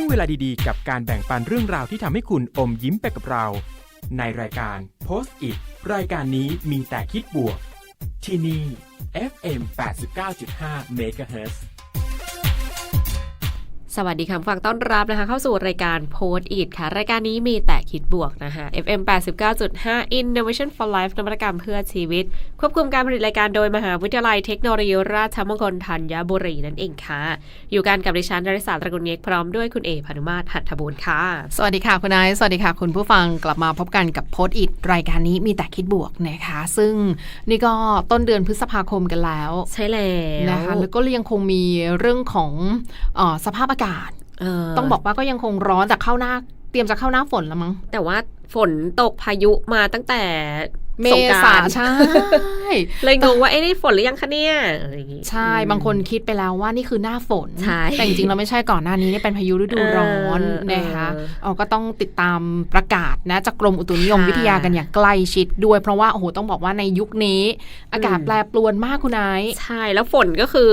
ช่วงเวลาดีๆ กับการแบ่งปันเรื่องราวที่ทำให้คุณอมยิ้มไปกับเรา ในรายการ Post It รายการนี้มีแต่คิดบวก ที่นี่ FM 89.5 MHz สวัสดีค่ะฟังต้อนรับนะคะ เข้าสู่รายการโพสอีดค่ะ รายการนี้มีแต่คิดบวกนะคะ FM 89.5 Innovation for Life นวัตกรรมเพื่อชีวิต ควบคุมการผลิตรายการโดยมหาวิทยาลัยเทคโนโลยีราชมงคลธัญบุรีนั่นเองค่ะ อยู่กันกับดิฉันดาริสาตระกุลเยกพร้อมด้วยคุณเอพานุมาตรหัตถบูรณ์ค่ะ สวัสดีค่ะคุณไอซ์สวัสดีค่ะ คุณผู้ฟังกลับมาพบกันกับโพสต์อิดรายการนี้มีแต่คิดบวกนะคะ ซึ่งนี่ก็ต้นเดือนพฤษภาคมกันแล้ว ใช่แล้วนะคะแล้วก็ยังคงมีเรื่องของเออสภาพอากาศเต้องบอกว่าก็ยังคงร้อนแต่เข้าหน้า เตรียมจะเข้าหน้าฝนแล้วมั้งแต่ว่าฝนตกพายุมาตั้งแต่ เมสงกษารนต์ใช่ เลยงงว่าเอ้นี่ฝนหรือยังคะเนี่ยอะไรอย่างงี้ใช่บางคนคิดไปแล้วว่านี่คือหน้าฝนใช่แต่จริงๆเราไม่ใช่ก่อนหน้านี้นี่เป็นพายุฤดูร้อนเออนะคะเออเอาก็ต้องติดตามประกาศนะจากกรมอุตุนิยมค่ะวิทยากันอย่างใกล้ชิดด้วยเพราะว่าโอ้โหต้องบอกว่าในยุคนี้ อากาศอืมแปรปรวนมากคุณไอซ์ใช่แล้วฝนก็คือ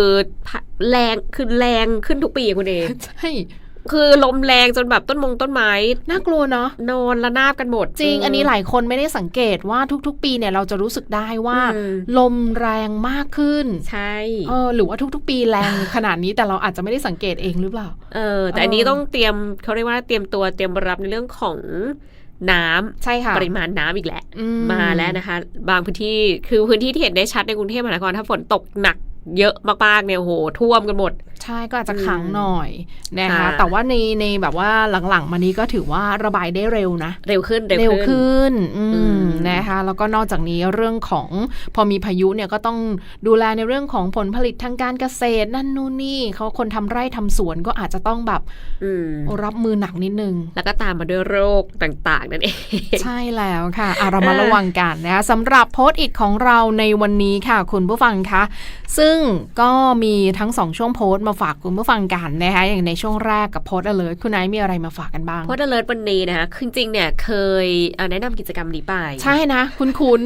พะแรงคือแรงขึ้นทุกปีอะคุณเอใช่ คือลมแรงจนแบบต้นมงต้นไม้น่ากลัวเนาะนอนระนาบกันหมด จริงเอันนี้หลายคนไม่ได้สังเกตว่าทุก ๆ ปีเนี่ยเราจะรู้สึกได้ว่าอืมลมแรงมากขึ้น ใช่เออหรือว่าทุก ๆ ปีแรงขนาดนี้แต่เราอาจจะไม่ได้สังเกตเองหรือเปล่า เออ แต่เอออัอันนี้ต้องเตรียมเขาเรียกว่าเตรียมตัวเตรียมรับในเรื่องของน้ำใช่ค่ะปริมาณน้ำอีกแหละอืมาแล้วนะคะ บางพื้นที่คือพื้นที่ที่เห็นได้ชัดในกรุงเทพมหานครถ้าฝนตกหนัก เยอะมากๆเนี่ยโอ้โหท่วมกันหมด ใช่ก็อาจจะขังหน่อยนะคะค่ะแต่ว่าในในแบบว่าหลังๆมานี้ก็ถือว่าระบายได้เร็วนะ เร็วขึ้นเร็วขึ้นอือืมมนะคะแล้วก็นอกจากนี้เรื่องของพอมีพายุเนี่ยก็ต้องดูแลในเรื่องของผลผลิตทางการเกษตรนั่นนู่นนี่เขาคนทำไร่ทำสวนก็อาจจะต้องแบบอืมรับมือหนักนิดนึง แล้วก็ตามมาด้วยโรคต่าง ๆ นั่นเองใช่แล้วค่ะอะเรามาระวังกันนะคะสำหรับโพสต์อิทของเราในวันนี้ค่ะ คุณผู้ฟังคะซึ่งก็มีทั้งสองช่วงโพสต์มาฝากคุณผู้ฟังกันนะคะอย่างในช่วงแรกกับโพสต์ alert คุณไอซ์มีอะไรมาฝากกันบ้างเพราะ alert วันนี้นะคะคือจริงๆเนี่ยเคยเอ่อแนะนำกิจกรรมนี้ไป ใช่นะ คุณคุณ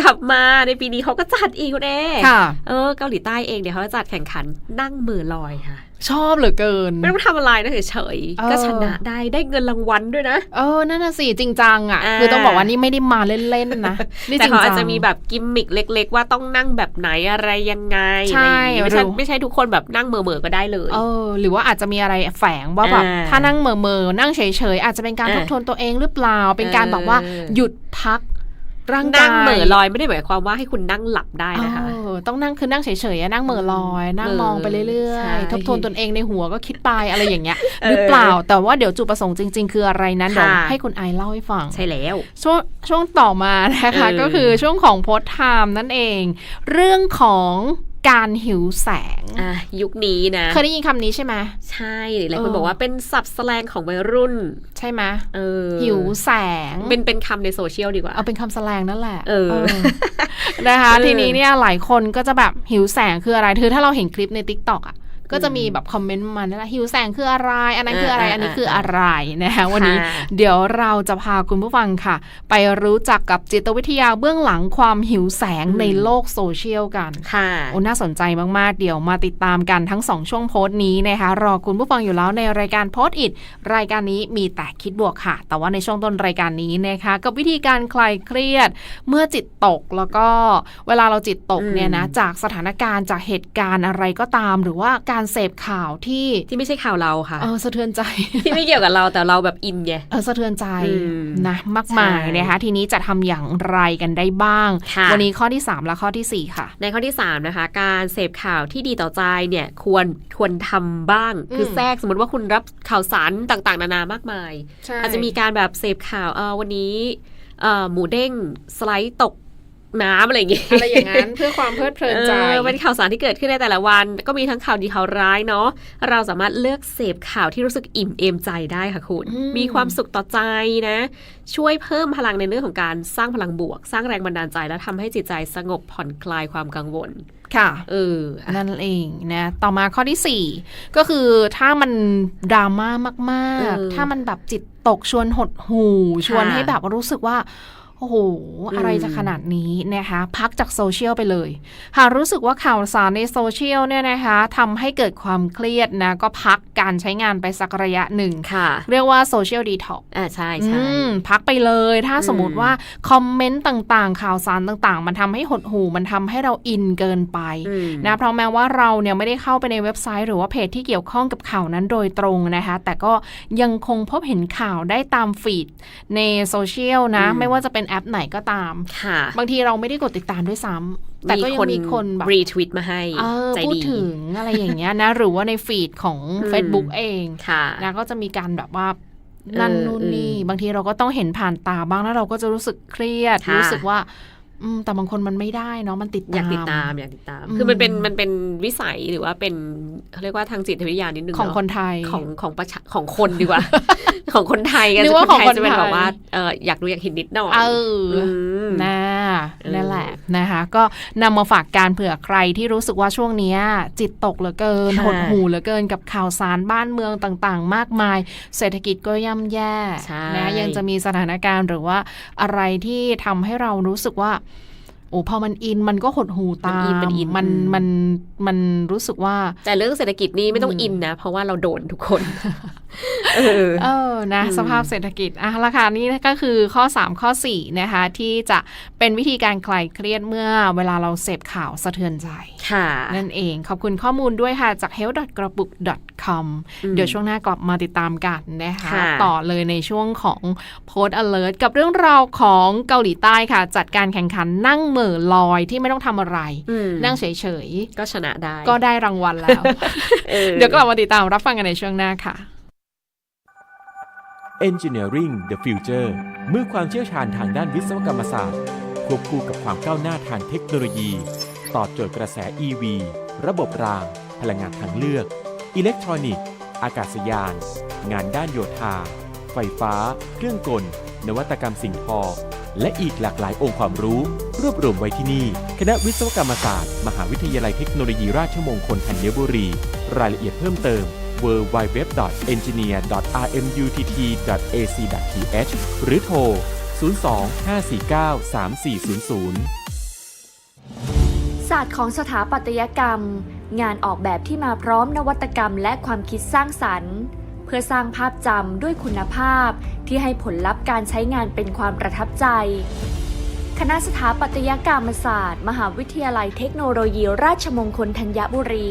กลับมาในปีนี้เขาก็จัดอีกคุณเอค่ะเออเกาหลีใต้เองเนี่ยเขาจะจัดแข่งขันนั่งมือลอยค่ะ ชอบเหลือเกิน ไม่ต้องทำอะไรนะเฉยเออๆก็ชนะได้ได้เงินรางวัลด้วยนะ เออนั่นน่ะสิจริงจังอะอ่าคือต้องบอกว่านี่ไม่ได้มาเล่นๆนะนี่แต่จริงเขาจัอาจงจะมีแบบกิมมิกเล็ก ๆ ว่าต้องนั่งแบบไหนอะไรยังไงใช่อะไรอย่างงี้ไม่ใช่รู้ไม่ใช่ทุกคนแบบนั่งเหม่อๆก็ได้เลยเออหรือว่าอาจจะมีอะไรแฝงว่าแบบอ่าถ้านั่งเหม่อๆนั่งเฉยๆอาจจะเป็นการอ่าทบทวนตัวเองหรือเปล่า เป็นการแบบว่าเออหยุดพัก ร่างกายนั่งเหม่อลอยไม่ได้หมายความว่าให้คุณนั่งหลับได้นะคะเออต้องนั่งคือนั่งเฉยๆอะนั่งเหม่อลอย นั่งเออมองไปเรื่อใช่ยๆทบทวนตนเองในหัวก็คิดไปอะไรอย่างเงี้ยเออหรือเปล่าแต่ว่าเดี๋ยวจุดประสงค์จริง ๆ คืออะไรนั้นเดี๋ยวค่ะให้คุณไอเล่าให้ฟังใช่แล้ว ช่วงช่วงต่อมานะคะเออก็คือช่วงของโพสไทม์นั่นเอง เรื่องของ การหิวแสง อะยุคนี้นะ เคยได้ยินคำนี้ใช่ไหมใช่หลายคนเออบอกว่าเป็นศัพท์แสลงของวัยรุ่น ใช่ไหมเออหิวแสง เป็นเป็นคำในโซเชียลดีกว่า เอาเป็นคำแสลงนั่นแหละ เออ นะคะเออทีนี้เนี่ยหลายคนก็จะแบบหิวแสงคืออะไรคือถ้าเราเห็นคลิปใน t ิ k t o k อะ ก็จะมีแบบคอมเมนต์มานั่นแหละหิวแสงคืออะไร อันนั้นคืออะไรเออเอออันนี้คืออะไรนะคะวันนี้ค่ะเดี๋ยวเราจะพาคุณผู้ฟังค่ะ ไปรู้จักกับจิตวิทยาเบื้องหลังความหิวแสงอืมในโลกโซเชียลกันค่ะโอ้น่าสนใจมากๆ เดี๋ยวมาติดตามกันทั้ง2ช่วงโพสต์นี้นะคะรอคุณผู้ฟังอยู่แล้วในรายการโพสต์อิดรายการนี้มีแต่คิดบวกค่ะ แต่ว่าในช่วงต้นรายการนี้นะคะกับวิธีการคลายเครียด เมื่อจิตตกแล้วก็เวลาเราจิตตกอืมเนี่ยนะจากสถานการณ์จากเหตุการณ์อะไรก็ตาม หรือว่าการเสพข่าวที่ที่ไม่ใช่ข่าวเราค่ะเออสะเทือนใจ ที่ไม่เกี่ยวกับเราแต่เราแบบอินไงเออสะเทือนใจอืมนะมากมายใช่นะคะทีนี้จะทำอย่างไรกันได้บ้างค่ะวันนี้ข้อที่ 3 และข้อทีสี่ 4 ค่ะ ในข้อที่ 3 นะคะ การเสพข่าวที่ดีต่อใจเนี่ยควรควรทำบ้างอืมคือแทรกสมมติว่าคุณรับข่าวสารต่างๆ นานามากมาย อาจจะมีการแบบเสพข่าวเออวันนี้เอ่อหมูเด้งสไลด์ตก น้ำอะไรอย่างเงี้ยอะไรอย่างนั้นเพื่อความเพลิดเพลินใจเออเป็นข่าวสารที่เกิดขึ้นในแต่ละวัน ก็มีทั้งข่าวดีข่าวร้ายเนาะเราสามารถเลือกเสพข่าวที่รู้สึกอิ่มเอมใจได้ค่ะคุณอืมมีความสุขต่อใจนะ ช่วยเพิ่มพลังในเรื่องของการสร้างพลังบวก สร้างแรงบันดาลใจและทำให้จิตใจสงบผ่อนคลายความกังวลค่ะเอออะนั่นเองนะต่อมาข้อที่ 4 ก็คือถ้ามันดราม่ามากเออๆถ้ามันแบบจิตตกชวนหดหู่ชวนค่ะให้แบบรู้สึกว่า โอ้โห อะไรจะขนาดนี้นะคะ พักจากโซเชียลไปเลยหากรู้สึกว่าข่าวสารในโซเชียลเนี่ยนะคะทำให้เกิดความเครียดนะก็พักการใช้งานไปสักระยะหนึ่งค่ะ เรียกว่าโซเชียลดีท็อกอ่าใช่ใช่พักไปเลย ถ้าอืมสมมติว่าคอมเมนต์ต่างๆ ข่าวสารต่างๆ มันทำให้หดหูมันทำให้เราอินเกินไปอืมนะเพราะแม้ว่าเราเนี่ยไม่ได้เข้าไปในเว็บไซต์ หรือว่าเพจที่เกี่ยวข้องกับข่าวนั้นโดยตรงนะคะ แต่ก็ยังคงพบเห็นข่าวได้ตามฟีดในโซเชียลนะอืมไม่ว่าจะเป็นแอปไหนก็ตามค่ะบางทีเราไม่ได้กดติดตามด้วยซ้ำแต่ก็ยังมีคนแบบรีทวิตมาให้เออใจพูดดีถึงอะไรอย่างเงี้ยนะ หรือว่าในฟีดของอืม Facebook เองค่ะนะก็จะมีการแบบว่านั่นเออนู่นนี่เออบางทีเราก็ต้องเห็นผ่านตาบ้างแล้วเราก็จะรู้สึกเครียดค่ะรู้สึกว่าอืมแต่บางคนมันไม่ได้เนาะมันติดตาม อยากติดตามอยากติดตามอืมคือมันเป็นมันเป็นวิสัยหรือว่าเป็นเขาเรียกว่าทางจิตวิทยานิดนึงของเะคนไทยของของประชาของคนดีกว่า ของคนไทยกันนึกว่าของคนจะเป็นไทยแบบว่าเอออยากรู้อยากเห็นนิดหน่อยเออมนะเออนั่นแหละนะคะ ก็นำมาฝากการเผื่อใครที่รู้สึกว่าช่วงเนี้ยจิตตกเหลือเกินค่ะหดหูเหลือเกินกับข่าวสารบ้านเมืองต่างๆ มากมาย เศรษฐกิจก็ย่ำแย่ใช่นะยังจะมีสถานการณ์หรือว่าอะไรที่ทำให้เรารู้สึกว่า โอ้พอมันอินมันก็หดหูตามมันอินมันอืมมันมันรู้สึกว่า แต่เรื่องเศรษฐกิจนี่ไม่ต้องอืมอินนะ เพราะว่าเราโดนทุกคน เออเออนะอืมสภาพเศรษฐกิจอะราคานี้ก็คือข้อ 3 ข้อ 4 นะคะ ที่จะเป็นวิธีการคลายเครียดเมื่อเวลาเราเสพข่าวสะเทือนใจค่ะ นั่นเองขอบคุณข้อมูลด้วยค่ะจาก health กระปุก com อืมเดี๋ยวช่วงหน้ากลับมาติดตามกันนะคะค่ะต่อเลยในช่วงของ post alert กับเรื่องราวของเกาหลีใต้ค่ะ จัดการแข่งขันนั่งเหม่อลอยที่ไม่ต้องทำอะไรอืมนั่งเฉยก็ชนะได้ๆก็ได้รางวัลแล้วออเดี๋ยวกลับมาติดตามรับฟังกันในช่วงหน้าค่ะ Engineering the Future เมื่อความเชี่ยวชาญทางด้านวิศวกรรมศาสตร์ควบคู่กับความก้าวหน้าทางเทคโนโลยี ตอบโจทย์กระแส EV ระบบราง พลังงานทางเลือก อิเล็กทรอนิกส์ อากาศยาน งานด้านโยธา ไฟฟ้า เครื่องกล นวัตกรรมสิ่งทอ และอีกหลากหลายองค์ความรู้ รวบรวมไว้ที่นี่ คณะวิศวกรรมศาสตร์ มหาวิทยาลัยเทคโนโลยีราชมงคลธัญบุรี รายละเอียดเพิ่มเติม www.engineer.rmutt.ac.th หรือโทร 02-549-3400 ศาสตร์ของสถาปัตยกรรม งานออกแบบที่มาพร้อมนวัตกรรมและความคิดสร้างสรรค์ เพื่อสร้างภาพจำด้วยคุณภาพ ที่ให้ผลลัพธ์การใช้งานเป็นความประทับใจ คณะสถาปัตยกรรมศาสตร์ มหาวิทยาลัยเทคโนโลยีราชมงคลธัญบุรี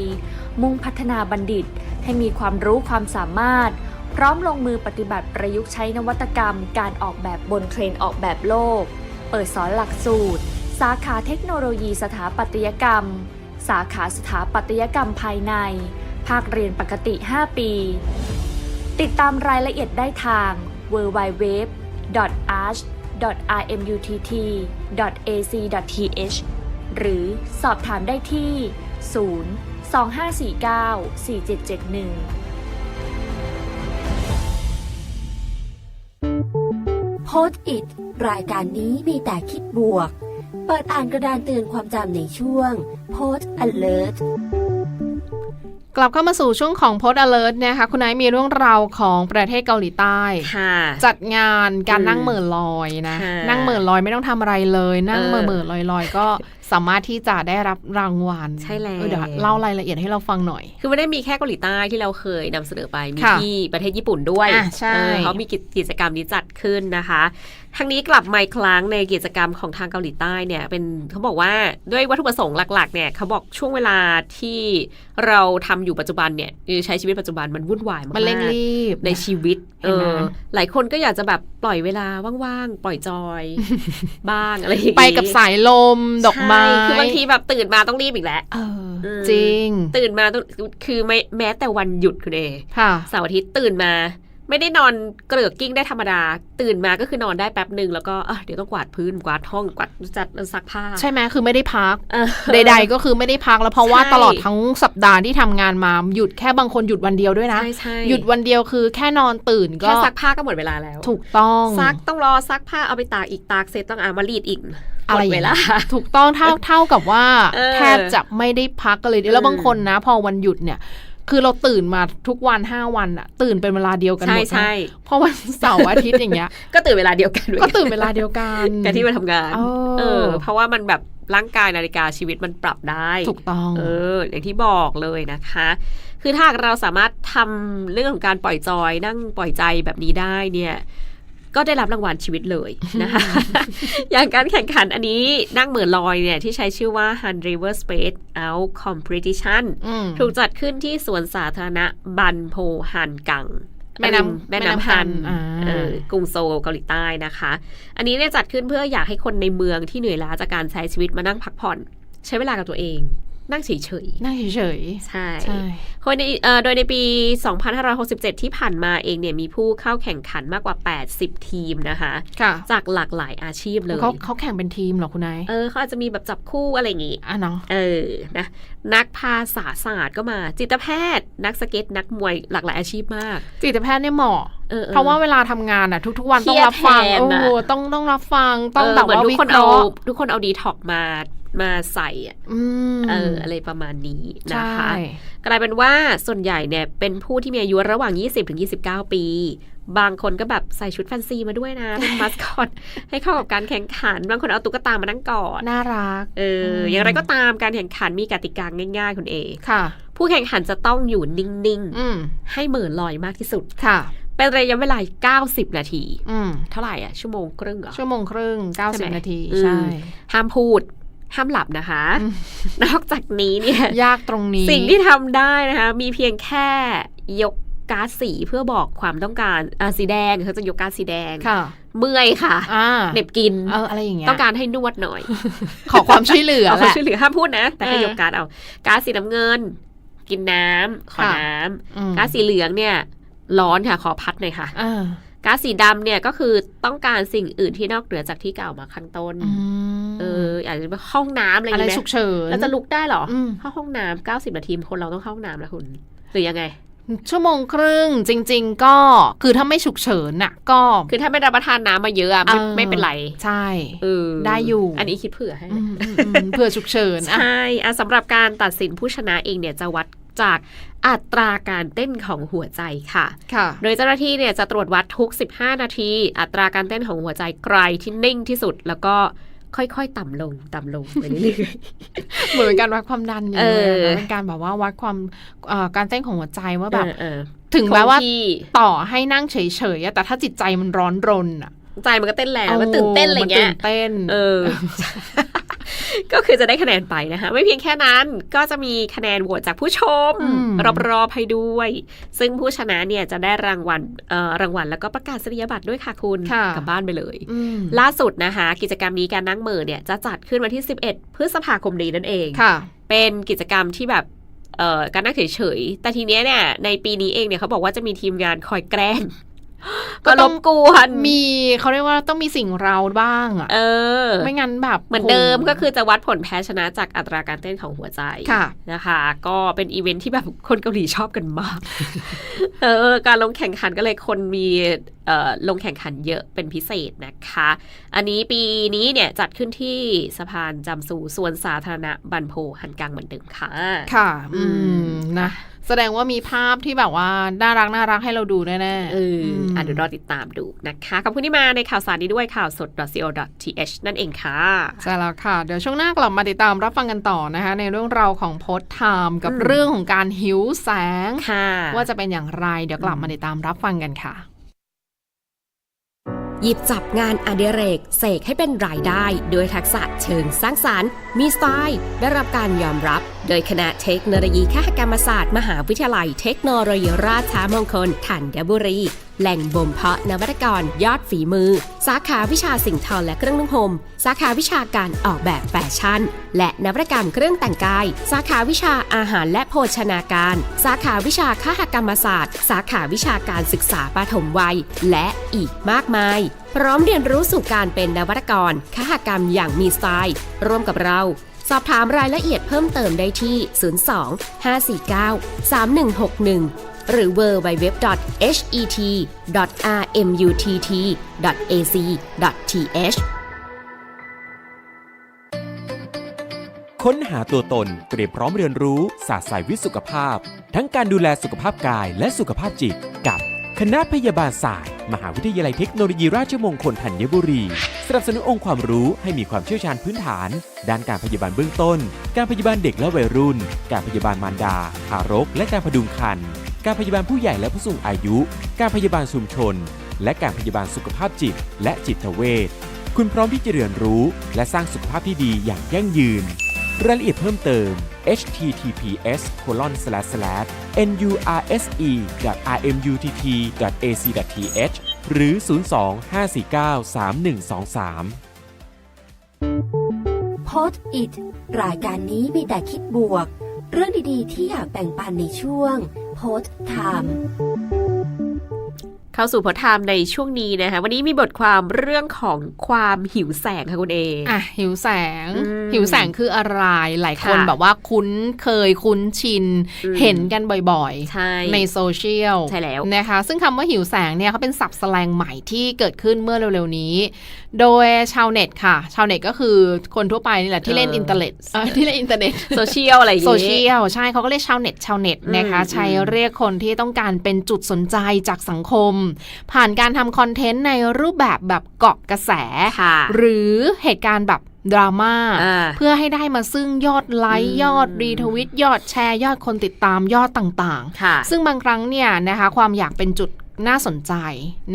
มุ่งพัฒนาบัณฑิต ให้มีความรู้ความสามารถ พร้อมลงมือปฏิบัติประยุกต์ใช้นวัตกรรม การออกแบบบนเทรนด์ออกแบบโลก เปิดสอนหลักสูตร สาขาเทคโนโลยีสถาปัตยกรรม สาขาสถาปัตยกรรมภายใน ภาคเรียนปกติ 5 ปี ติดตามรายละเอียดได้ทาง www.arch.rmutt.ac.th หรือสอบถามได้ที่ 0 2549 4771 โพสต์อิดรายการนี้มีแต่คิดบวก เปิดอ่านกระดานเตือนความจำในช่วงโพสต์ alert กลับเข้ามาสู่ช่วงของ Post Alert นะคะ คุณไอซ์มีเรื่องราวของประเทศเกาหลีใต้ค่ะจัดงานการอืมนั่งเหม่อลอยนะค่ะนั่งเหม่อลอยไม่ต้องทำอะไรเลย นั่งเออเหม่อเหม่อลอยลอยๆก็สามารถที่จะได้รับรางวัลใช่แล้วเออเดี๋ยวเล่ารายละเอียดให้เราฟังหน่อย คือไม่ได้มีแค่เกาหลีใต้ที่เราเคยนำเสนอไป มีค่ะที่ประเทศญี่ปุ่นด้วยอะใช่เออเขามีกิจกิจกรรมนี้จัดขึ้นนะคะทั้งนี้กลับมาอีกครั้งในกิจกรรมของทางเกาหลีใต้เนี่ยเป็นเขาบอกว่าด้วยวัตถุประสงค์หลักๆเนี่ยเขาบอกช่วงเวลาที่เราทำอยู่ปัจจุบันเนี่ยคือใช้ชีวิตปัจจุบันมันวุ่นวายมากๆมันเร่งรีบในชีวิตเห็นไหมอหลายคนก็อยากจะแบบปล่อยเวลาว่างๆ ปล่อยจอย บ้างอะไรอย่างงี้ไปกับสายลมดอกไม้ใช่คือบางทีแบบตื่นมาต้องรีบอีกแล้วเอออมจริง ตื่นมาต้องคือไม่แม้แต่วันหยุดคุณเอค่ะเสาร์อาทิตย์ตื่นมา ไม่ได้นอนเกลือกกิ้งได้ธรรมดา ตื่นมาก็คือนอนได้แป๊บหนึ่งแล้วก็อะเดี๋ยวต้องกวาดพื้นกวาดห้องกวาดจัดซักผ้า ใช่ไหมคือไม่ได้พักเออใด ๆ ก็คือไม่ได้พักแล้วเพราะว่าใช่ตลอดทั้งสัปดาห์ที่ทำงานมาหยุดแค่บางคนหยุดวันเดียวด้วยนะใช่ใช่หยุดวันเดียวคือแค่นอนตื่นก็แค่ซักผ้าก็หมดเวลาแล้ว ถูกต้องซักต้องรอซักผ้าเอาไปตากอีกตากเสร็จต้องเอามารีดอีกหอะมไรดอย่งเวงี้ยลาถูกต้องเท่าเท่ากับว่าเออแทบจะไม่ได้พักกันเลยอืมแล้วบางคนนะ พอวันหยุดเนี่ย คือเราตื่นมาทุกวันห้าวันอะตื่นเป็นเวลาเดียวกันหใช่มดนะใช่เพราะวันเสาร์อาทิตย์อย่างเงี้ย ก็ตื่นเวลาเดียวกันด้วยก็ตื่นเวลาเดียวกันกันที่มาทำงานเออเออ เพราะว่ามันแบบร่างกายนาฬิกาชีวิตมันปรับได้ ถูกต้อง เออ อย่างที่บอกเลยนะคะ คือถ้าหากเราสามารถทำเรื่องของการปล่อยจอย นั่งปล่อยใจแบบนี้ได้เนี่ย ก็ได้รับรางวัลชีวิตเลยนะคะ อย่างการแข่งขันอันนี้นั่งเหมือนลอยเนี่ย ที่ใช้ชื่อว่า Han River Space Out Competition อืมถูกจัดขึ้นที่สวนสาธารณะบันโพฮันกังแม่น้ำแม่น้ำฮันอ่าเออกรุงโซลเกาหลีใต้นะคะ อันนี้เนี่ยจัดขึ้นเพื่ออยากให้คนในเมืองที่เหนื่อยล้าจากการใช้ชีวิตมานั่งพักผ่อน ใช้เวลากับตัวเอง นั่งเฉยนั่งเฉยๆ ใช่ๆใช่คนในเอ่อโดยในปี 2567 ที่ผ่านมาเองเนี่ยมีผู้เข้าแข่งขันมากกว่า 80 ทีมนะคะค่ะจากหลากหลายอาชีพเลย เขาเขาแข่งเป็นทีมเหรอคุณนาย เออเขาอาจจะมีแบบจับคู่อะไรอย่างงี้อะเนาะ เออ นะ นักภาษาศาสตร์ก็มา จิตแพทย์ นักสเก็ต นักมวย หลากหลายอาชีพมาก จิตแพทย์เนี่ยเหมาะเออออเพราะว่าเวลาทำงานอะ ทุกๆวันเครีต้องยดรับฟังแทนโอ้น่ะโหต้องต้องรับฟังต้องเออแบบเหมือนว่าทุกวิคนเคเอาราะห์ทุกคนเอาดีท็อกมา มาใส่อะอืมเอออะไรประมาณนี้นะใช่คะ กลายเป็นว่าส่วนใหญ่เนี่ยเป็นผู้ที่มีอายุระหว่าง 20ถึง29 ปี บางคนก็แบบใส่ชุดแฟนซีมาด้วยนะ เป็นมัสคอตให้เข้ากับการแข่งขัน บางคนเอาตุ๊กตามานั่งกอดน่ารัก เออมอย่างไรก็ตามการแข่งขันมีกติกาง่ายๆคุณเอค่ะ ผู้แข่งขันจะต้องอยู่นิ่งอืมๆให้เหมือนลอยมากที่สุดค่ะเป็นระยะเวลา 90 นาทีอืมเท่าไหร่อะ ชั่วโมงครึ่งเหรอ ชั่วโมงครึ่งเก้าใช่สิบไหมนาทีอืมใช่ ห้ามพูด ห้ามหลับนะคะอืมนอกจากนี้เนี่ยยากตรงนี้ สิ่งที่ทำได้นะคะ มีเพียงแค่ยกการ์ดสีเพื่อบอกความต้องการอะสีแดงเขาจะยกการ์ดสีแดงค่ะ เมื่อยค่ะอ่าเหน็บกินเอออะไรอย่างเงี้ยต้องการให้นวดหน่อย ขอความช่วยเหลือเอาแหความละช่วยเหลือห้ามพูดนะ แต่ให้เออยกการ์ดเอาการ์ดสีน้ำเงิน กินน้ำขอค่ะน้ำอืมการ์ดสีเหลืองเนี่ย ร้อนค่ะ ขอพัดหน่อยค่ะอ่าก๊าซสีดำเนี่ยก็คือต้องการสิ่งอื่นที่นอกเหนือจากที่กล่าวมาข้างต้นอืมเออ อาจจะเป็นห้องน้ำอะไรออะย่างไรเงี้ยฉุกเฉินแล้วจะลุกได้เหรออืมเข้าห้องน้ำเก้าสิบนาทีคนเราต้องเข้าห้องน้ำแล้วคุณ หรือยังไง ชั่วโมงครึ่งจริง ๆ ก็คือถ้าไม่ฉุกเฉินน่ะ ก็คือถ้าไม่รับประทานน้ำมาเยอะอะไม่เออไม่เป็นไร ใช่เออได้อยู่ อันนี้คิดเผื่อให้อืมอืมอืมเผื่อฉุกเฉินอะใช่อะสำหรับการตัดสินผู้ชนะเองเนี่ยจะวัดจากอัตราการเต้นของหัวใจค่ะค่ะ โดยเจ้าหน้าที่เนี่ยจะตรวจวัดทุก 15 นาที อัตราการเต้นของหัวใจใครที่นิ่งที่สุด แล้วก็ ค่อยๆ ต่ำลง ต่ำลงไปเรื่อยเหมือนการวัดความดันอย่างเอเงี้ยอนะเป็นการแบบว่าวัดความเอ่อการเต้นของหัวใจว่าๆแบบเออเออถึงแม้ว่าคงที่ต่อให้นั่งเฉยๆอะแต่ถ้าจิตใจมันร้อนรนอะใจมันก็เต้นแรงมันตื่นเต้นอะไรมันเงี้ตื่ยนเต้น เออ ก็คือจะได้คะแนนไปนะคะ ไม่เพียงแค่นั้นก็จะมีคะแนนโหวตจากผู้ชมอืมรอบๆให้ด้วย ซึ่งผู้ชนะเนี่ยจะได้รางวัลเอ่อรางวัลแล้วก็ประกาศนียบัตรด้วยค่ะคุณค่ะกลับบ้านไปเลยอืมล่าสุดนะคะ กิจกรรมนี้การนั่งเหมือเนี่ยจะจัดขึ้นวันที่ 11 พฤษภาคมนี้นั่นเองค่ะเป็นกิจกรรมที่แบบเอ่อการนั่งเฉยๆ แต่ทีเนี้ยเนี่ยในปีนี้เองเนี่ยเขาบอกว่าจะมีทีมงานคอยแกล้ง ก็ก็ต้รองบกวนมีเขาเรียกว่าต้องมีสิ่งเราบ้างอะเออ ไม่งั้นแบบเหมือนเดิมก็คือจะวัดผลแพ้ชนะจากอัตราการเต้นของหัวใจค่ะนะคะ ก็เป็นอีเวนท์ที่แบบคนเกาหลีชอบกันมาก เออ การลงแข่งขันก็เลยคนมีเอ่อลงแข่งขันเยอะเป็นพิเศษนะคะ อันนี้ปีนี้เนี่ยจัดขึ้นที่สะพานจำสูส่วนสาธารณะบันโพหันกลางเหมือนเดิมค่ะ ค่ะ อือืมมนะ แสดงว่ามีภาพที่แบบว่า น่ารักน่ารักให้เราดูแน่ๆเออมอะเดี๋ยวรอติดตามดูนะคะ ขอบคุณที่มาในข่าวสารนี้ด้วยข่าวสด .co.th นั่นเองค่ะ ใช่แล้วค่ะ เดี๋ยวช่วงหน้ากลับมาติดตามรับฟังกันต่อนะคะ ในเรื่องราวของโพสไทม์กับอืมเรื่องของการหิวแสงค่ะว่าจะเป็นอย่างไร เดี๋ยวกลับมาติดตามรับฟังกันค่ะ หยิบจับงานอดิเรกเสกให้เป็นรายได้ โดยทักษะเชิงสร้างสารรค์ มีสไตล์ ได้รับการยอมรับ โดยคณะเทคโนโลยีคหกรรมศาสตร์ มหาวิทยาลัยเทคโนโลยีราชมงคลธัญบุรี แหล่งบ่มเพาะนวัตกรยอดฝีมือ สาขาวิชาสิ่งทอและเครื่องนุ่งห่มสาขาวิชาการออกแบบแฟชั่น และนวัตกรรมเครื่องแต่งกาย สาขาวิชาอาหารและโภชนาการ สาขาวิชาคหกรรมศาสตร์ สาขาวิชาการศึกษาปฐมวัย และอีกมากมาย พร้อมเรียนรู้สู่การเป็นนวัตกรคหกรรมอย่างมีสไตล์ ร่วมกับเราสอบถามรายละเอียดเพิ่มเติมได้ที่ 02 549 3161 หรือ www.het.rmutt.ac.th ค้นหาตัวตนเตรียมพร้อมเรียนรู้ศาสตร์สายวิทย์สุขภาพ ทั้งการดูแลสุขภาพกายและสุขภาพจิต กับคณะพยาบาลศาสตร์ มหาวิทยาลัยเทคโนโลยีราชมงคลธัญบุรี สนับสนุนองค์ความรู้ให้มีความเชี่ยวชาญพื้นฐาน ด้านการพยาบาลเบื้องต้น การพยาบาลเด็กและวัยรุ่น การพยาบาลมารดาทารก และการพดุงครรภ์ การพยาบาลผู้ใหญ่และผู้สูงอายุ การพยาบาลชุมชน และการพยาบาลสุขภาพจิต และจิตเวชคุณพร้อมที่จะเรียนรู้ และสร้างสุขภาพที่ดีอย่างยั่งยืน รายละเอียดเพิ่มเติม https nurse.rmutt.ac.th หรือ 02-549-3123โพสต์อิดรายการนี้มีแต่คิดบวก เรื่องดีๆ ที่อยากแบ่งปันในช่วง โพสต์ไทม์ เข้าสู่พอไทม์ในช่วงนี้นะคะ วันนี้มีบทความเรื่องของความหิวแสงค่ะคุณเออะหิวแสงอืมหิวแสงคืออะไรหลายคนค่ะแบบว่าคุ้นเคยคุ้นชินอืมเห็นกันบ่อยใช่ในโซเชียลใช่แล้วนะคะ ซึ่งคำว่าหิวแสงเนี่ยเขาเป็นศัพท์แสลงใหม่ที่เกิดขึ้นเมื่อเร็วๆนี้ โดยชาวเน็ตค่ะ ชาวเน็ตก็คือคนทั่วไปนี่แหละที่เล่นเอออิอินเทอร์เน็ตเอ่อที่เล่นอินเทอร์เน็ตโซเชียลอะไรอย่างโซงี้เชียลใช่เขาก็เรียกชาวเน็ตชาวเน็ตนะคะอืมใช้เรียกคนที่ต้องการเป็นจุดสนใจจากสังคมผ่านการทำคอนเทนต์ในรูปแบบแบบเกาะกระแสค่ะหรือเหตุการณ์แบบดราม่าอ่าเพื่อให้ได้มาซึ่งยอดไลอืค์มยอดรีทวิตยอดแชร์ยอดคนติดตามยอดต่างค่ะๆซึ่งบางครั้งเนี่ยนะคะความอยากเป็นจุด น่าสนใจ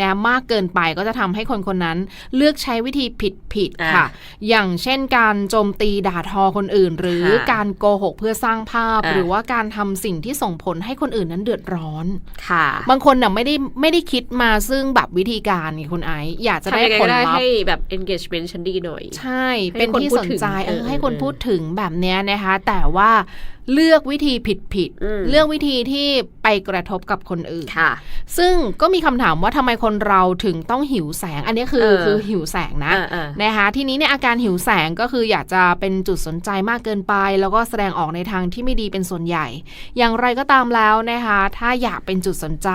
นะมากเกินไปก็จะทำให้คนคนนั้นเลือกใช้วิธีผิดผิดๆอ่าค่ะ อย่างเช่นการโจมตีด่าทอคนอื่น หรือค่ะการโกหกเพื่อสร้างภาพอ่าหรือว่าการทำสิ่งที่ส่งผลให้คนอื่นนั้นเดือดร้อนค่ะ บางคนน่ะไม่ได้ไม่ได้คิดมาซึ่งแบบวิธีการไงคุณไอซ์อยากจะได้ทำยังไงผก็ลได้ลัพธ์ให้แบบ engagement ฉันดีหน่อย ใช่ให้เป็นคนที่พูดสนถึงใจเอเอออให้คนเออพูดถึงแบบเนี้ยนะคะ แต่ว่าเลือกวิธีผิดผิดๆอืมเลือกวิธีที่ ไปกระทบกับคนอื่นค่ะ ซึ่งก็มีคำถามว่าทำไมคนเราถึงต้องหิวแสง อันนี้คือเออคือหิวแสงนะอ่าอ่านะคะทีนี้เนี่ยอาการหิวแสงก็คืออยากจะเป็นจุดสนใจมากเกินไป แล้วก็แสดงออกในทางที่ไม่ดีเป็นส่วนใหญ่ อย่างไรก็ตามแล้วนะคะถ้าอยากเป็นจุดสนใจ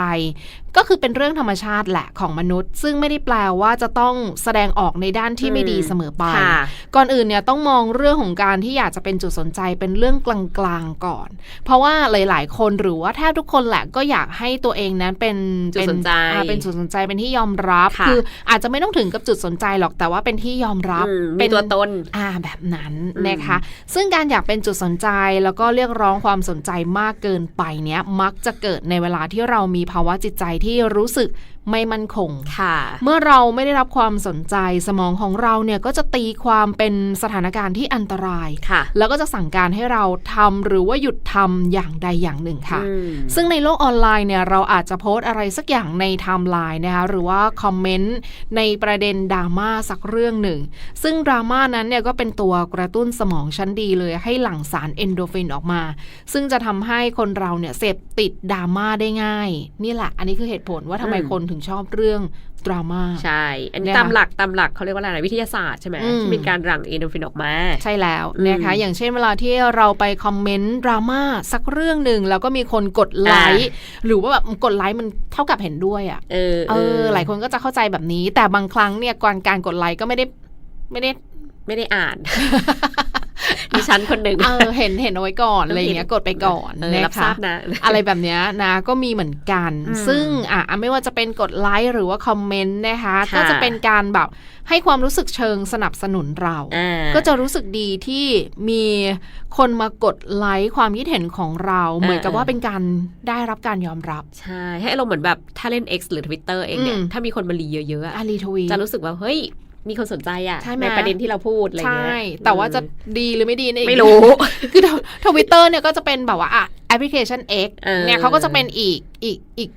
ก็คือเป็นเรื่องธรรมชาติแหละของมนุษย์ ซึ่งไม่ได้แปลว่าจะต้องแสดงออกในด้านที่ไม่ดีเสมอไปค่ะก่อนอื่นเนี่ยต้องมองเรื่องของการที่อยากจะเป็นจุดสนใจเป็นเรื่องกลางๆก่อน เพราะว่าหลาย ๆ คนหรือว่าแทบทุกคนแหละก็อยากให้ตัวเองนั้นเป็นจุดสนใจเป็อ่าเป็นจุดสนใจเป็นที่ยอมรับค่ะออาจจะไม่ต้องถึงกับจุดสนใจหรอกแต่ว่าเป็นที่ยอมรับอืมเป็มีนตัวตนอ่าแบบนั้นอืมนะคะ ซึ่งการอยากเป็นจุดสนใจแล้วก็เรียกร้องความสนใจมากเกินไปเนี้ยมักจะเกิดในเวลาที่เรามีภาวะจิตใจที่รู้สึกไม่มั่นคงค่ะ เมื่อเราไม่ได้รับความสนใจสมองของเราเนี่ยก็จะตีความเป็นสถานการณ์ที่อันตรายค่ะ แล้วก็จะสั่งการให้เราทำหรือว่าหยุดทำอย่างใดอย่างหนึ่งค่ะอืมซึ่งในโลกออนไลน์เนี่ยเราอาจจะโพสต์อะไรสักอย่างในไทม์ไลน์นะคะหรือว่าคอมเมนต์ในประเด็นดราม่าสักเรื่องหนึ่ง ซึ่งดราม่านั้นเนี่ยก็เป็นตัวกระตุ้นสมองชั้นดีเลย ให้หลั่งสารเอนโดรฟินออกมา ซึ่งจะทำให้คนเราเนี่ยเสพติดดราม่าได้ง่าย นี่แหละ อันนี้คือเหตุผลว่าทำไมอืมคนถึงชอบเรื่องดราม่าใช่ อันนี้นะคะตามหลักตามหลักเขาเรียกว่าอะไรนะวิทยาศาสตร์ใช่ไหมอืมที่เป็นการหลั่งเอนโดรฟินออกมา ใช่แล้วอืมนะคะอย่างเช่นเวลาที่เราไปคอมเมนต์ดราม่าสักเรื่องหนึ่งแล้วก็มีคนกดไลค์หรือว่าแบบกดไลค์มันเท่ากับเห็นด้วยอะเออเออหลายคนก็จะเข้าใจแบบนี้ แต่บางครั้งเนี่ยการการกดไลค์ก็ไม่ได้ไม่ได้ ไม่ได้อ่านดิฉันคนหนึ่งเออเห็นเห็นเอาไว้ก่อนอะไรอย่างเงี้ยกดไปก่อนเออนะรับทราคะบนะอะไรแบบเนี้ยนะก็มีเหมือนกันอืมซึ่งอะไม่ว่าจะเป็นกดไลค์หรือว่าคอมเมนต์นะคะค่ะก็จะเป็นการแบบให้ความรู้สึกเชิงสนับสนุนเราอ่าก็จะรู้สึกดีที่มีคนมากดไลค์ความคิดเห็นของเรา เหมือนกับเออว่าเป็นการได้รับการยอมรับ ใช่ให้อารมณ์เหมือนแบบถ้าเล่น X หรือ Twitter เองเนี่ยอืมถ้ามีคนมารีเยอะๆอะอารีทวีจะรู้สึกว่าเฮ้ย มีคนสนใจอะใช่ไหมในประเด็นที่เราพูดอะไรใช่เงี้ยแต่ว่าจะดีหรือไม่ดีนี่อีกไม่รู้ คือทวิตเตอร์เนี่ยก็จะเป็นแบบว่าอะแอปพลิเคชัน X เออเนี่ยเขาก็จะเป็นอีกอีกอีก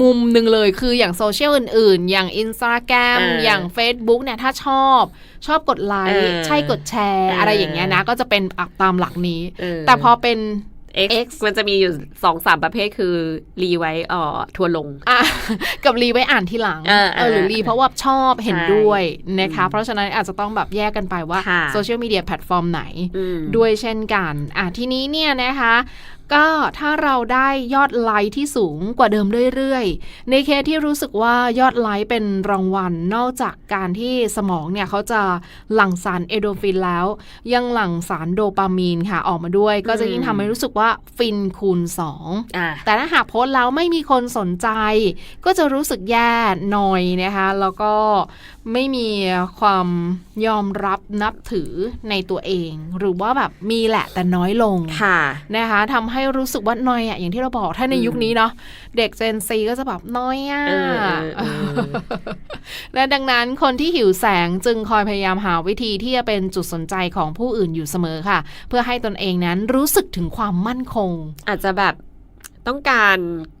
มุมหนึ่งเลยคืออย่างโซเชียลอื่น ๆ อย่าง Instagram เออออย่าง Facebook เนี่ยถ้าชอบ ชอบกดไลค์เออใช่กดแชร์เออออะไรอย่างเงี้ยนะ ก็จะเป็นอะตามหลักนี้เออแต่พอเป็น X, X มันจะมีอยู่สองสามประเภทคือรีไว้เอ่อทัวร์ลง อะกับรีไว้อ่านทีหลังเออเออหรือรีเพราะว่าชอบเห็นใช่ด้วยนะคะอืมเพราะฉะนั้นอาจจะต้องแบบแยกกันไปว่าค่ะโซเชียลมีเดียแพลตฟอร์มไหนอืมด้วยเช่นกัน อะทีนี้เนี่ยนะคะก็ถ้าเราได้ยอดไลค์ที่สูงกว่าเดิมเรื่อยๆ ในเคสที่รู้สึกว่ายอดไลค์เป็นรางวัลนอกจากการที่สมองเนี่ยเขาจะหลั่งสารเอโดรฟินแล้ว ยังหลั่งสารโดปามีนค่ะออกมาด้วย ก็จะยิ่งทำให้รู้สึกว่าฟินคูณ2อ่าแต่ถ้าหากโพสต์แล้วไม่มีคนสนใจ ก็จะรู้สึกแย่หนอยนะคะ แล้วก็ ไม่มีความยอมรับนับถือในตัวเอง หรือว่าแบบมีแหละแต่น้อยลงค่ะนะคะทำให้รู้สึกว่าน้อยอะอย่างที่เราบอกถ้าในอืมยุคนี้เนาะเด็กเจนซีก็จะแบบน้อยอะเออเออเออและดังนั้นคนที่หิวแสงจึงคอยพยายามหาวิธีที่จะเป็นจุดสนใจของผู้อื่นอยู่เสมอค่ะ เพื่อให้ตนเองนั้นรู้สึกถึงความมั่นคง อาจจะแบบต้องการ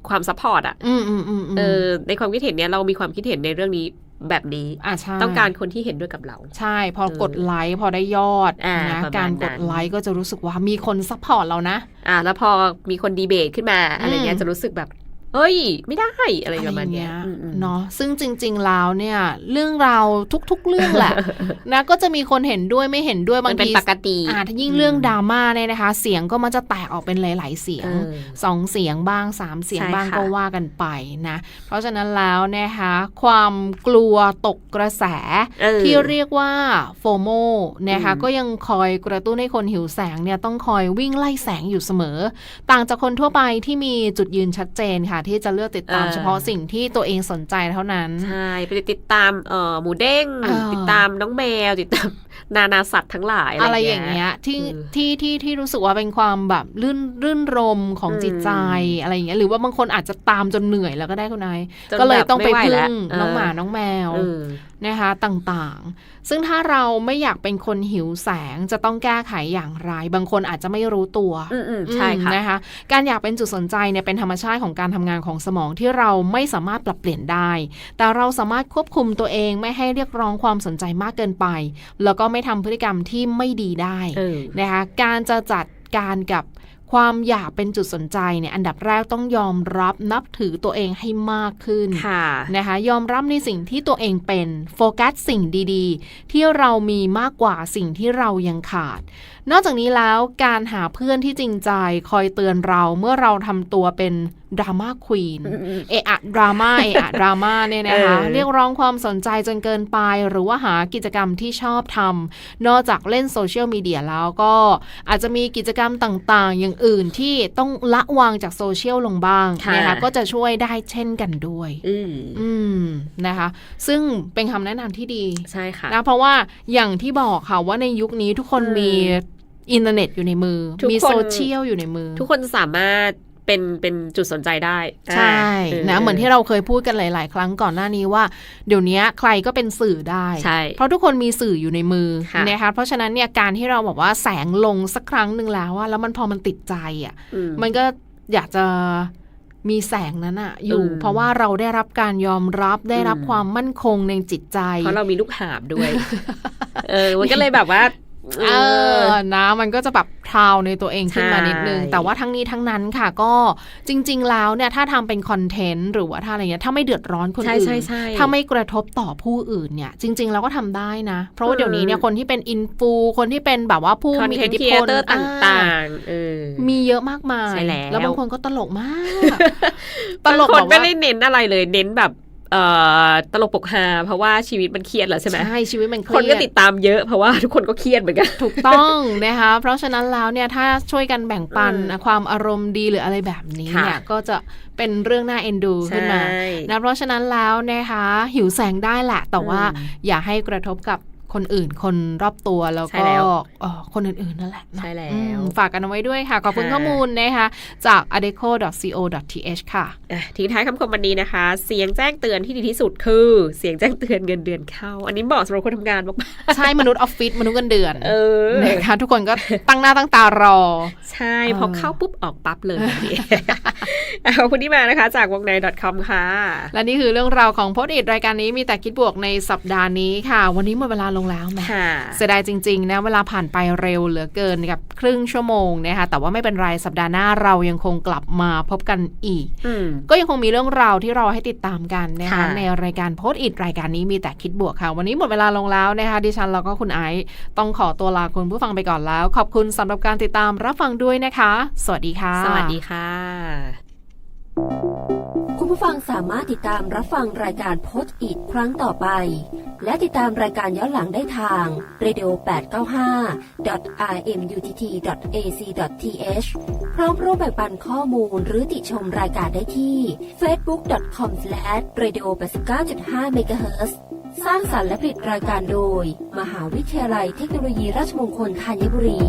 ความซัพพอร์ตอะอืมอืมอืมมเออในความคิดเห็นเนี้ยเรามีความคิดเห็นในเรื่องนี้แบบนี้อะใช่ต้องการคนที่เห็นด้วยกับเรา ใช่ พอกดไลค์พอได้ยอดอ่านะประมาณการกดนั้นไลค์ก็จะรู้สึกว่ามีคนซัพพอร์ตเรานะอ่าแล้วพอมีคนดีเบตขึ้นมาอะไรเงี้ยอืมจะรู้สึกแบบ เฮ้ย ไม่ได้อะไรอะไรประมาณอย่างเนี้เงี้ยยอืมอืมเนาะซึ่งจริง ๆ แล้วเนี่ย เรื่องราวทุกๆ เรื่องแหละ นะก็จะมีคนเห็นด้วยไม่เห็นด้วยมับานงเป็นทีปกติอ่าถ้ายิ่งเรื่องดราม่าเนี่ยนะคะ เสียงก็มันจะแตกออกเป็นหลาย ๆ เสียงเออสองเสียงบ้างสามเสียงใช่บ้างค่ะก็ว่ากันไปนะ เพราะฉะนั้นแล้วนะคะ ความกลัวตกกระแสเออที่เรียกว่าโฟโมนะคะอืมก็ยังคอยกระตุ้นให้คนหิวแสงเนี่ยต้องคอยวิ่งไล่แสงอยู่เสมอ ต่างจากคนทั่วไปที่มีจุดยืนชัดเจนค่ะที่จะเลือกติดตามเฉพาะสิ่งที่ตัวเองสนใจเท่านั้น ใช่ ไปติดตามเอ่อหมูเด้งเออติดตามน้องแมว ติดตามนานาสัตว์ทั้งหลาย อะอะไรไรออย่างเงี้ยที่เออที่ที่ที่รู้สึกว่าเป็นความแบบลื่นรื่นรมของอืมจิตใจอะไรอย่างเงี้ยหรือว่าบางคนอาจจะตามจนเหนื่อยแล้วก็ได้คุณนายจนก็เลยแบบต้องไปม่หวพึ่แล้วงเออน้องหมาน้องแมวเออ นะคะต่างๆ ซึ่งถ้าเราไม่อยากเป็นคนหิวแสงจะต้องแก้ไขอย่างไร บางคนอาจจะไม่รู้ตัวอืมอืมใช่ค่ะอืมนะคะการอยากเป็นจุดสนใจเนี่ยเป็นธรรมชาติของการทำงานของสมองที่เราไม่สามารถปรับเปลี่ยนได้ แต่เราสามารถควบคุมตัวเองไม่ให้เรียกร้องความสนใจมากเกินไป แล้วก็ไม่ทำพฤติกรรมที่ไม่ดีได้เออนะคะการจะจัดการกับ ความอยากเป็นจุดสนใจเนี่ยอันดับแรกต้องยอมรับนับถือตัวเองให้มากขึ้นค่ะนะคะยอมรับในสิ่งที่ตัวเองเป็นโฟกัสสิ่งดีๆ ที่เรามีมากกว่าสิ่งที่เรายังขาด นอกจากนี้แล้วการหาเพื่อนที่จริงใจคอยเตือนเราเมื่อเราทำตัวเป็น ดราม่าควีนอืมอืมเอะอะดราม่าเอะอะดราม่าเนี่ยนะคะเออเรียกร้องความสนใจจนเกินไป หรือว่าหากิจกรรมที่ชอบทำนอกจากเล่นโซเชียลมีเดียแล้วก็อาจจะมีกิจกรรมต่างๆ อย่างอื่นที่ต้องละวางจากโซเชียลลงบ้างค่ะนะคะก็จะช่วยได้เช่นกันด้วยอืมอืมนะคะ ซึ่งเป็นคำแนะนำที่ดีใช่ค่ะนะเพราะว่าอย่างที่บอกค่ะว่าในยุคนี้ทุกคนอืมมีอินเทอร์เน็ตอยู่ในมือทุกมีคนโซเชียลอยู่ในมือ ทุกคนสามารถ เป็นเป็นจุดสนใจได้ ใช่านะเหมือนที่เราเคยพูดกันหลาย ๆ ครั้งก่อนหน้านี้ว่า เดี๋ยวนี้ใครก็เป็นสื่อได้ใช่เพราะทุกคนมีสื่ออยู่ในมือค่ะนะคะเพราะฉะนั้นเนี่ยการที่เราบอกว่าแสงลงสักครั้งหนึ่งแล้วว่าแล้วมันพอมันติดใจอะอืมมันก็อยากจะมีแสงนั้นอะอยู่อืมเพราะว่าเราได้รับการยอมรับได้รับอืมความมั่นคงในจิตใจ เพราะเรามีลูกหาบด้วย เออมันก็เลยแบบว่า เออนะมันก็จะแบบพราวในตัวเองขึ้นมานิดนึงใช่แต่ว่าทั้งนี้ทั้งนั้นค่ะก็จริง ๆ แล้วเนี่ยถ้าทำเป็นคอนเทนต์หรือว่าถ้าอะไรเงี้ยถ้าไม่เดือดร้อนคนใช่อื่นใช่ใช่ถ้าไม่กระทบต่อผู้อื่นเนี่ย จริง ๆ เราก็ทำได้นะ เพราะว่าเดี๋ยวนี้เนี่ยคนที่เป็นอินฟูคนที่เป็นแบบว่าผู้คอนมีเทอินทต์ธิครีพเอลเตอร์ตอ่่างๆเออมีเยอะมากมายใช่แล้วบางคนก็ตลกมากตบางลกคนแบบไม่ว่าได้เน้นอะไรเลยเน้นแบบเอ่อ ตลกปกฮาเพราะว่าชีวิตมันเครียดแล้วใช่ไหมใช่ชีวิตมันเคคนรีก็ยดติดตามเยอะเพราะว่าทุกคนก็เครียดเหมือนกันถูกต้องนะคะเพราะฉะนั้นแล้วเนี่ยถ้าช่วยกันแบ่งปันอืมความอารมณ์ดีหรืออะไรแบบนี้ค่ะเนี่ยก็จะเป็นเรื่องน่าเอ็นดูขึ้นมาใช่นะเพราะฉะนั้นแล้วนะคะหิวแสงได้แหละแต่ว่าอืมอย่าให้กระทบกับ คนอื่นคนรอบตัวแล้วใช่ก็แล้วเอ่อคนอื่นๆนั่นแหละเนอะใช่แล้วอืมฝากกันเอาไว้ด้วยค่ะ ขอบคุณค่ะข้อมูลนะคะจาก adeco.co.th ค่ะอะทิ้งท้ายคำคมวันนี้นะคะ เสียงแจ้งเตือนที่ดีที่สุดคือ เสียงแจ้งเตือนเงินเดือนเข้า อันนี้บอกสำหรับคนทำงานมากใช่มนุษย์ออฟฟิศมนุษย์เงินเดือนๆเออนะคะทุกคนก็ตั้งหน้าตั้งตารอ ใช่เออพอเข้าปุ๊บออกปั๊บเลยแบบนี้อะขอบคุณที่มานะคะจากวงใน .com ค่ะ และนี่คือเรื่องราวของโพสต์อิทรายการนี้มีแต่คิดบวกในสัปดาห์นี้ค่ะ วันนี้หมดเวลาลงงแล้วแหมค่ะเสียดายจริงๆนะเวลาผ่านไปเร็วเหลือเกินกับครึ่งชั่วโมงนะคะแต่ว่าไม่เป็นไรสัปดาห์หน้าเรายังคงกลับมาพบกันอีกอืมก็ยังคงมีเรื่องราวที่รอให้ติดตามกันนะคะค่ะในรายการโพสต์อิดรายการนี้มีแต่คิดบวกค่ะ วันนี้หมดเวลาลงแล้วนะคะดิฉันแล้วก็คุณไอซ์ต้องขอตัวลาคุณผู้ฟังไปก่อนแล้ว ขอบคุณสำหรับการติดตามรับฟังด้วยนะคะ สวัสดีค่ะ สวัสดีค่ะ คุณผู้ฟังสามารถติดตามรับฟังรายการโพสต์อีกครั้งต่อไป และติดตามรายการย้อนหลังได้ทาง radio 895 rmutt.ac.th พร้อมร่วมแบ่งปันข้อมูลหรือติชมรายการได้ที่ facebook.com/radio 89.5 MHz สร้างสรรค์และผลิตรายการโดย มหาวิทยาลัยเทคโนโลยีราชมงคลธัญบุรี